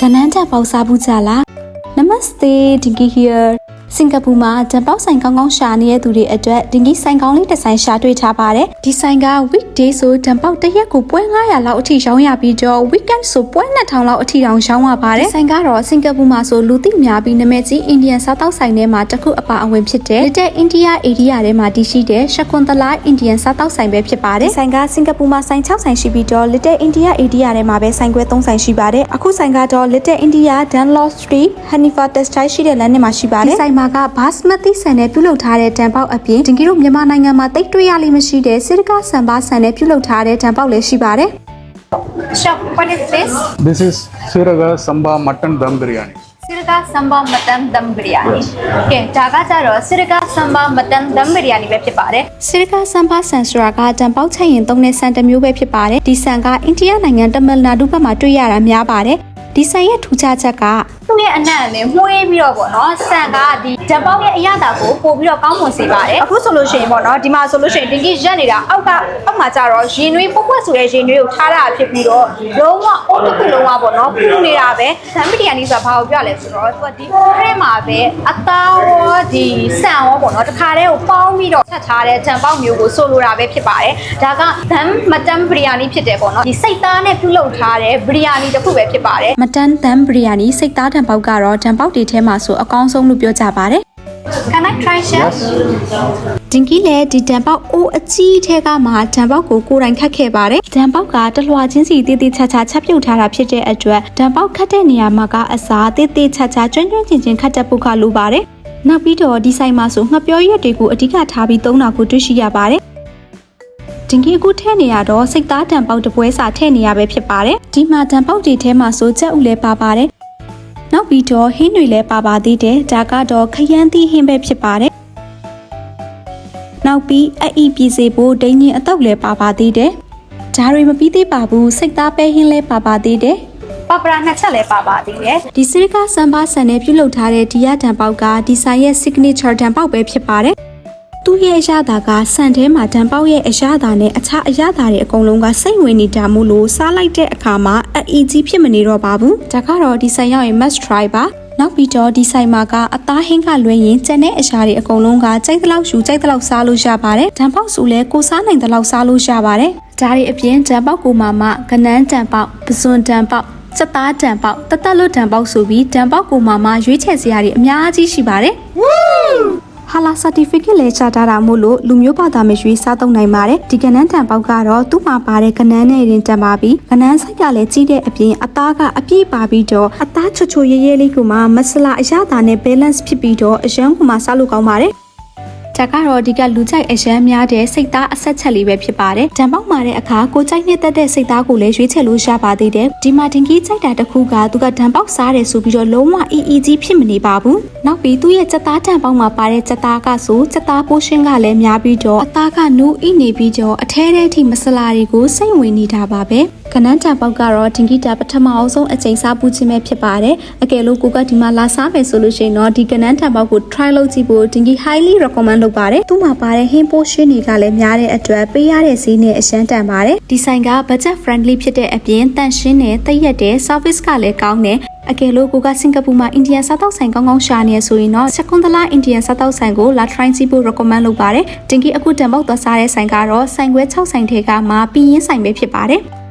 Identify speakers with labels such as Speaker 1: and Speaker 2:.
Speaker 1: ကနန်းတက်ပေါက်စားဘူးကြလား Namaste Dinky here စင်ကာပူမှာဂျပန်ဆိုင်ကောင်းကောင်းရှာနေတဲ့သူတွေအတွက်ဒင်ဂီဆိုင်ကောင်းလေးတစ်ဆိုင်ရှာတွေ့ထားပါတယ်ဒီဆိုင်က weekday ဆိုဂျပန်တစ်ရက်ကိုပွဲ900လောက်အထိရောင်းရပြီးတော့ weekend ဆိုပွဲ2000လောက်အထိတောင်ရောင်းရပါတယ်ဒီဆိုင်ကတော့စင်ကာပူမှာဆိုလူသိများပြီးနာမည်ကြီး Indian စားတောက်ဆိုင်ထဲမှာတစ်ခုအပါအဝင်ဖြစ်တဲ့ Little India area ထဲမှာတည်ရှိတဲ့ရှကွန်တလာ Indian စားတောက်ဆိုင်ပဲဖြစ်ပါတယ်ဆိုင်ကစင်ကာပူမှာဆိုင်6ဆိုင်ရှိပြီးတော့ Little India area ထဲမှာပဲဆိုင်ခွဲ3ဆိုင်ရှိပါတယ်အခုဆိုင်ကတော့ Little India Dunlop Street Hanifa Textile ရှိတဲ့လမ်းထဲမှာရှိပါတယ်ဒီဆိုင်မှာက basmati ဆန်နဲ့ပြုလုပ်ထားတဲ့တံပေါက်အပြင်တင်ကြီးတို့မြန်မာနိုင်ငံမှာတိတ်တွေ့ရလိမ့်မရှိတဲ့စစ်တကဆန်ပါဆန်နဲ့ပြုလုပ်ထားတဲ့တံပေါက်လည်းရှိပါတယ်
Speaker 2: Shop, what is this?
Speaker 3: This is Siraga Samba Mutton Dum Biryani.
Speaker 2: Sirga Samba Mutton Dum Biryani. Okay, ဒါကကြတော့ Sirga Samba Mutton Dum Biryani ပဲဖြစ်ပါတယ်
Speaker 1: စစ်တကဆန်ပါဆန်ဆိုတာကတံပေါက်ချက်ရင်သုံးတဲ့ဆန်တစ်မျိုးပဲဖြစ်ပါတယ်ဒီဆန်ကအိန္ဒိယနိုင်ငံတမန်နာဒုဘက်မှာတွေ့ရတာများပါတယ်ဒီဆန်ရဲ့ထူးခြားချက်က။
Speaker 2: သူ့ရဲ့အနံ့နဲ့မှုေးပြီးတော့ပေါ့နော်ဆန်ကဒီဓာတ်ပေါင်းရဲ့အရသာကိုပို့ပြီးတော့ကောင်းမွန်စေပါတယ်။အခုဆိုလို့ရှိရင်ပေါ့နော်ဒီမှာဆိုလို့ရှိရင်ဒီကြီးရက်နေတာအောက်ကအောက်မှာကျတော့ရင်နွေးပုတ်ပွက်ဆိုတဲ့ရင်နွေးကိုထားတာဖြစ်ပြီးတော့လုံးဝအုတ်တစ်ခုလုံးဝပေါ့နော်ပူနေတာပဲ။ဆန်ပီတီယာနီဆိုတာဘာကိုပြောလဲဆိုတော့သူကဒီထဲမှာပဲအသားရောဒီဆန်ရောပေါ့နော်တခါတည်းကိုပေါင်းပြီးတော့ဆက်ထားတဲ့ဓာတ်ပေါင်းမျိုးကိုဆိုလိုတာပဲဖြစ်ပါတယ်။ဒါကဒမ်မတမ်ဘီရီယာနီဖြစ်တယ်ပေါ့နော်။ဒီစိတ်သားနဲ့ပြုလုပ်ထားတဲ့ဘီရီယာနီတစ်ခုပဲဖြစ်ပါတယ်။
Speaker 1: မတန်တန်ဘရီယာနီစိတ်သားတံပေါက်ကတော့တံပေါက်တွေထဲမှာဆိုအကောင်းဆုံးလို့ပြောကြပါတယ်
Speaker 2: Can I try chef?
Speaker 1: တင်ကြီးလည်းဒီတံပေါက်အိုးအကြီးထဲကမှတံပေါက်ကိုကိုယ်တိုင်ခတ်ခဲ့ပါတယ်တံပေါက်ကတလွှာချင်းစီတေးသေးချာချာချက်ပြုတ်ထားတာဖြစ်တဲ့အတွက်တံပေါက်ခတ်တဲ့နေရာမှာကအစားတေးသေးချာချာကျွန်းကျွန်းချင်းချင်းခတ်တတ်ဖို့ကလိုပါတယ်နောက်ပြီးတော့ဒီဆိုင်မှာဆိုငှက်ပြောရက်တွေကိုအဓိကထားပြီးသုံးတာကိုတွေ့ရှိရပါတယ်တင်ကြီးအခုထဲနေရတော့စိတ်သားတံပေါက်တပွဲစာထဲနေရပဲဖြစ်ပါတယ်ဒီမှာတံပေါက်တွေထဲမှာဆိုကြက်ဥလည်းပါပါတယ် နောက်ပြီးတော့ဟင်းတွေလည်းပါပါသေးတယ်ဒါကတော့ခရမ်းသီးဟင်းပဲဖြစ်ပါတယ်နောက်ပြီးအအီပြည်စေဖို့ဒိန်းချင်းအတော့လည်းပါပါသေးတယ်။ဓာရီမပြီးသေးပါဘူးစိတ်သားပဲဟင်းလည်းပါပါသေးတယ်
Speaker 2: ပပရာနှစ်ချက်လည်းပါပါသေးတယ်။
Speaker 1: ဒီစရိကစံပါဆန်နဲ့ပြုလုပ်ထားတဲ့ဒီရတံပေါက်ကဒီဆိုင်ရဲ့ signature တံပေါက်ပဲဖြစ်ပါတယ်။ သူ့ရဲ့အရသာကဆန်ထဲမှာတံပေါက်ရဲ့အရသာနဲ့အခြားအရသာတွေအကုန်လုံးကစိတ်ဝင်နေတာမို့လို့စားလိုက်တဲ့အခါမှာအအီကြီးဖြစ်မနေတော့ပါဘူး။ဒါကတော့ဒီဆိုင်ရောက်ရင် must try ပါ။နောက်ပြီးတော့ဒီဆိုင်မှာကအသားဟင်းကလွှဲရင်ကျန်တဲ့အရာတွေအကုန်လုံးကကြိုက်တဲ့လောက်ယူကြိုက်တဲ့လောက်စားလို့ရပါတယ်။တံပေါက်ဆိုလဲကိုစားနိုင်တဲ့လောက်စားလို့ရပါတယ်။ဒါတွေအပြင်တံပေါက်ကိုမှမှကနန်းတံပေါက်ပစွန်တံပေါက်စက်သားတံပေါက်တသက်လွတ်တံပေါက်ဆိုပြီးတံပေါက်ကိုမှမှရွေးချယ်စရာတွေအများကြီးရှိပါတယ်။ ဟာလာ certificate လဲချထားတာမို့လို့လူမျိုးဘာသာမရွေးစားသုံးနိုင်ပါတယ်ဒီကနန်းတံပေါက်ကတော့သူ့မှာပါတဲ့ကနန်းနဲ့ရင်တံပါပြီးကနန်းဆိုင်ကလည်းကြီးတဲ့အပြင်အသားကအပြည့်ပါပြီးတော့အသားချွတ်ချွတ်ရဲရဲလေးကမှမဆလာအရသာနဲ့ balance ဖြစ်ပြီးတော့အရန်ကမှစားလို့ကောင်းပါတယ် ဒါကတော့ဒီကလူကြိုက်အရန်များတဲ့စိတ်သားအဆက်ချက်လေးပဲဖြစ်ပါတယ်။တံပေါက်မာတဲ့အခါကိုကြိုက်နှစ်သက်တဲ့စိတ်သားကိုလည်းရွေးချယ်လို့ရပါသေးတယ်။ဒီမှာတင်ကြီးကြိုက်တာတစ်ခုကသူကတံပေါက်စားတယ်ဆိုပြီးတော့လုံးဝအီအီကြီးဖြစ်မနေပါဘူး။နောက်ပြီးသူ့ရဲ့စက်သားတံပေါက်မှာပါတဲ့စက်သားကဆိုစက်သားပိုးရှင်းကလည်းများပြီးတော့အသားကနူးအိနေပြီးတော့အထဲထဲထိမဆလာတွေကိုစိတ်ဝင်နေတာပါပဲ။ ကနန်းတံပေါက်ကတော့တင်ကြီးတာပထမအောင်ဆုံးအချိန်စားပူးခြင်းပဲဖြစ်ပါတယ်။အကယ်လို့ကိုကဒီမှာလာစားမယ်ဆိုလို့ရှိရင်တော့ဒီကနန်းတံပေါက်ကို try လုပ်ကြည့်ဖို့တင်ကြီး highly recommend လုပ်ပါတယ်။သူ့မှာပါတဲ့ဟင်းပိုးရှင်းတွေကလည်းများတဲ့အတွက်ပေးရတဲ့ဈေးနဲ့အရှမ်းတန်ပါတယ်။ဒီဆိုင်က budget friendly ဖြစ်တဲ့အပြင်တန့်ရှင်းတဲ့တည့်ရက်တဲ့ service ကလည်းကောင်းတယ်။အကယ်လို့ကိုကစင်ကာပူမှာအိန္ဒိယစားတောက်ဆိုင်ကောင်းကောင်းရှာနေရဆိုရင်တော့စကွန်ဒလာအိန္ဒိယစားတောက်ဆိုင်ကိုလာ try ကြည့်ဖို့ recommend လုပ်ပါတယ်။တင်ကြီးအခုတံပေါက်သွားစားတဲ့ဆိုင်ကတော့ဆိုင်ခွဲ6ဆိုင်ထဲကမှပြင်းရင်ဆိုင်ပဲဖြစ်ပါတယ်။